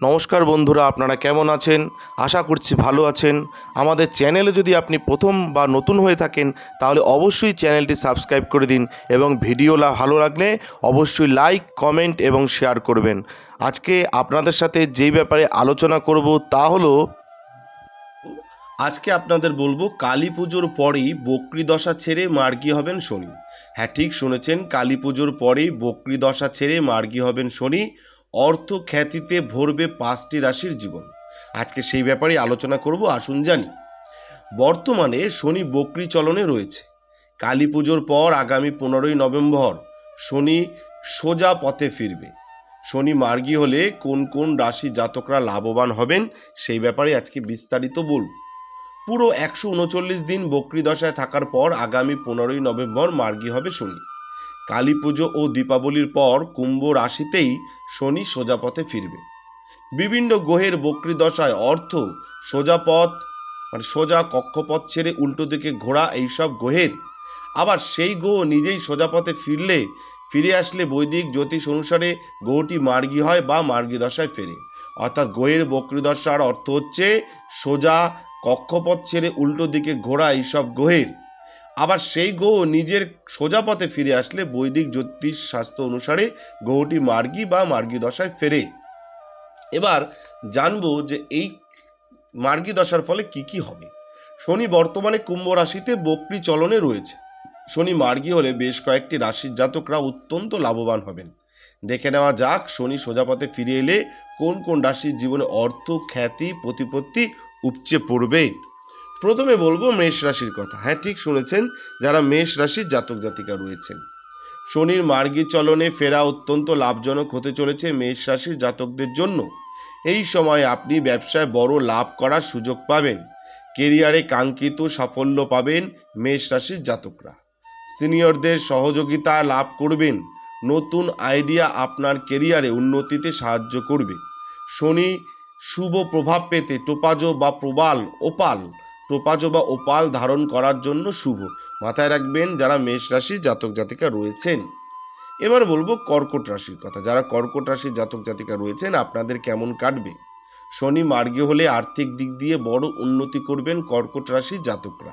নমস্কার বন্ধুরা, আপনারা কেমন আছেন? আশা করছি ভালো আছেন। আমাদের চ্যানেলে যদি আপনি প্রথম বা নতুন হয়ে থাকেন, তাহলে অবশ্যই চ্যানেলটি সাবস্ক্রাইব করে দিন এবং ভিডিও ভালো লাগলে অবশ্যই লাইক, কমেন্ট এবং শেয়ার করবেন। আজকে আপনাদের সাথে যেই ব্যাপারে আলোচনা করব তা হলো, আজকে আপনাদের বলব কালী পুজোর পরেই বকরি দশা ছেড়ে মার্গী হবেন শনি। হ্যাঁ ঠিক শুনেছেন, কালী পুজোর পরেই বকরি দশা ছেড়ে মার্গী হবেন শনি। অর্থ খ্যাতিতে ভরবে পাঁচটি রাশির জীবন। আজকে সেই ব্যাপারে আলোচনা করব, আসুন জানি। বর্তমানে শনি বকরি চলনে রয়েছে। কালী পুজোর পর আগামী পনেরোই নভেম্বর শনি সোজা পথে ফিরবে। শনি মার্গী হলে কোন কোন রাশি জাতকরা লাভবান হবেন, সেই ব্যাপারে আজকে বিস্তারিত বলব। পুরো একশো উনচল্লিশ দিন বকরি দশায় থাকার পর আগামী পনেরোই নভেম্বর মার্গী হবে শনি। কালী পুজো ও দীপাবলির পর কুম্ভ রাশিতেই শনি সোজাপথে ফিরবে। বিভিন্ন গ্রহের বকরি দশায় অর্থ সোজাপথ মানে সোজা কক্ষপথ ছেড়ে উল্টো দিকে ঘোরা এইসব গ্রহের। আবার সেই গ্রহ নিজেই সোজাপথে ফিরলে, ফিরে আসলে বৈদিক জ্যোতিষ অনুসারে গ্রহটি মার্গী হয় বা মার্গী দশায় ফেরে। অর্থাৎ গ্রহের বকরি দশার অর্থ হচ্ছে সোজা কক্ষপথ ছেড়ে উল্টো দিকে ঘোরা এইসব গ্রহের। আবার সেই গ্রহ নিজের সোজা পথে ফিরে আসলে বৈদিক জ্যোতিষ শাস্ত্র অনুসারে গ্রহটি মার্গী বা মার্গী দশায় ফেরে। এবার জানব যে এই মার্গী দশার ফলে কি কি হবে। শনি বর্তমানে কুম্ভ রাশিতে বকরি চলনে রয়েছে। শনি মার্গী হলে বেশ কয়েকটি রাশির জাতকরা অত্যন্ত লাভবান হবেন। দেখে নেওয়া যাক শনি সোজা পথে ফিরে এলে কোন কোন রাশির জীবনে অর্থ, খ্যাতি, প্রতিপত্তি উপচে পড়বে। প্রথমে বলব মেষ রাশির কথা। হ্যাঁ ঠিক শুনেছেন, যারা মেষ রাশির জাতক জাতিকা রয়েছেন। শনির মার্গী চলনে ফেরা অত্যন্ত লাভজনক হতে চলেছে মেষ রাশির জাতকদের জন্য। এই সময় আপনি ব্যবসায় বড় লাভ করার সুযোগ পাবেন। কেরিয়ারে কাঙ্ক্ষিত সাফল্য পাবেন মেষ রাশির জাতকরা। সিনিয়রদের সহযোগিতা লাভ করবেন। নতুন আইডিয়া আপনার কেরিয়ারে উন্নতিতে সাহায্য করবে। শনি শুভ প্রভাব পেতে টোপাজো বা প্রবাল, ওপাল টোপাজো বা ওপাল ধারণ করার জন্য শুভ। মাথায় রাখবেন যারা মেষ রাশির জাতক জাতিকা রয়েছেন। এবার বলব কর্কট রাশির কথা। যারা কর্কট রাশির জাতক জাতিকা রয়েছেন, আপনাদের কেমন কাটবে? শনি মার্গে হলে আর্থিক দিক দিয়ে বড় উন্নতি করবেন কর্কট রাশির জাতকরা।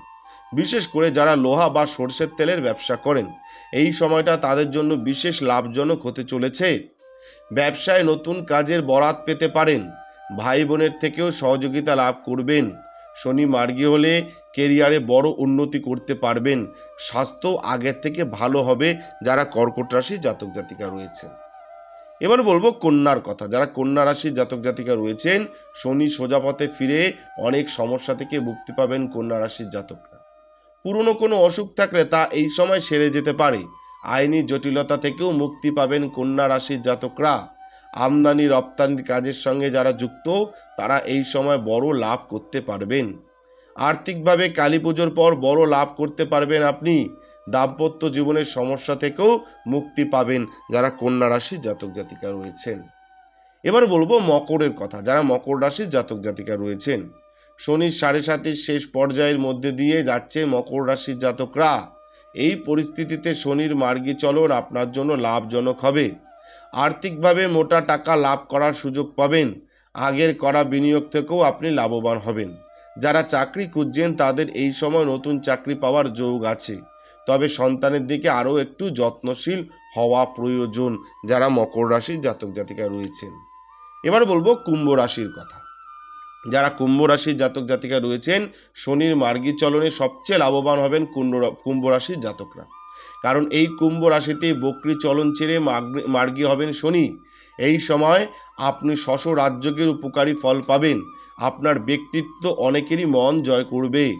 বিশেষ করে যারা লোহা বা সর্ষের তেলের ব্যবসা করেন, এই সময়টা তাদের জন্য বিশেষ লাভজনক হতে চলেছে। ব্যবসায় নতুন কাজের বরাত পেতে পারেন। ভাই বোনের থেকেও সহযোগিতা লাভ করবেন। শনি মার্গী হলে কেরিয়ারে বড় উন্নতি করতে পারবেন। স্বাস্থ্য আগের থেকে ভালো হবে যারা কর্কট রাশির জাতক জাতিকা রয়েছেন। এবার বলব কন্যার কথা। যারা কন্যা রাশির জাতক জাতিকা রয়েছেন, শনি সোজাপথে ফিরে অনেক সমস্যা থেকে মুক্তি পাবেন কন্যা রাশির জাতকরা। পুরনো কোনো অসুখ থাকলে তা এই সময় সেরে যেতে পারে। আইনি জটিলতা থেকেও মুক্তি পাবেন কন্যা রাশির জাতকরা। আমদানি রপ্তানির কাজের সঙ্গে যারা যুক্ত, তারা এই সময় বড় লাভ করতে পারবেন। আর্থিকভাবে কালী পুজোর পর বড় লাভ করতে পারবেন আপনি। দাম্পত্য জীবনের সমস্যা থেকেও মুক্তি পাবেন যারা কন্যা রাশির জাতক জাতিকা রয়েছেন। এবার বলব মকরের কথা, যারা মকর রাশির জাতক জাতিকা রয়েছেন। শনির সাড়ে সাতের শেষ পর্যায়ের মধ্যে দিয়ে যাচ্ছে মকর রাশির জাতকরা। এই পরিস্থিতিতে শনির মার্গী চলন আপনার জন্য লাভজনক হবে। আর্থিকভাবে মোটা টাকা লাভ করার সুযোগ পাবেন। আগের করা বিনিয়োগ থেকেও আপনি লাভবান হবেন। যারা চাকরি খুঁজছেন, তাদের এই সময় নতুন চাকরি পাওয়ার যোগ আছে। তবে সন্তানের দিকে আরও একটু যত্নশীল হওয়া প্রয়োজন, যারা মকর রাশির জাতক জাতিকা রয়েছেন। এবার বলব কুম্ভ রাশির কথা। যারা কুম্ভ রাশির জাতক জাতিকা রয়েছেন, শনির মার্গী চলনে সবচেয়ে লাভবান হবেন কুম্ভ রাশির জাতকরা। কারণ এই কুম্ভ রাশিতে বক্রি চলন ছেড়ে মার্গ- হবেন শনি। এই সময় আপনি শশ রাজ্যকের উপকারী ফল পাবেন। আপনার ব্যক্তিত্ব অনেকেরই মন জয় করবে।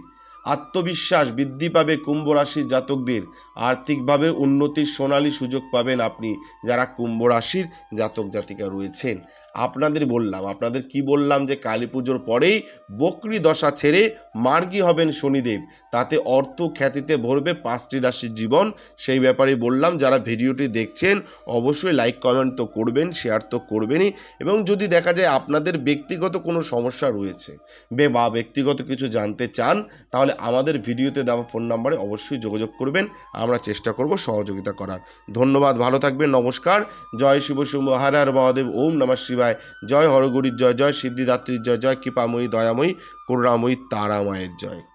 আত্মবিশ্বাস বৃদ্ধি পাবে কুম্ভ রাশির জাতকদের। আর্থিকভাবে উন্নতির সোনালী সুযোগ পাবেন আপনি, যারা কুম্ভ রাশির জাতক জাতিকা রয়েছেন। আপনাদের বললাম, আপনাদের কি বললাম যে কালী পুজোর পরেই বকরি দশা ছেড়ে মার্গী হবেন শনিদেব। তাতে অর্থ খ্যাতিতে ভরবে পাঁচটি রাশির জীবন। সেই ব্যাপারে বললাম, যারা ভিডিওটি দেখছেন, অবশ্যই লাইক, কমেন্ট তো করবেন, শেয়ার তো করবেনই। এবং যদি দেখা যায় আপনাদের ব্যক্তিগত কোনো সমস্যা রয়েছে, বে বা ব্যক্তিগত কিছু জানতে চান, তাহলে আমাদের ভিডিওতে দেওয়া ফোন নাম্বারে অবশ্যই যোগাযোগ করবেন। আমরা চেষ্টা করব সহযোগিতা করার। ধন্যবাদ, ভালো থাকবেন, নমস্কার। জয় শিব শুভ হর হর মহাদেব, ওম নমঃ শিবায়। জয় হরগরির জয় জয় সিদ্ধিদাত্রীর জয় জয় কৃপাময়ী, দয়াময়ী, করুণাময়ী তারা মায়ের জয়।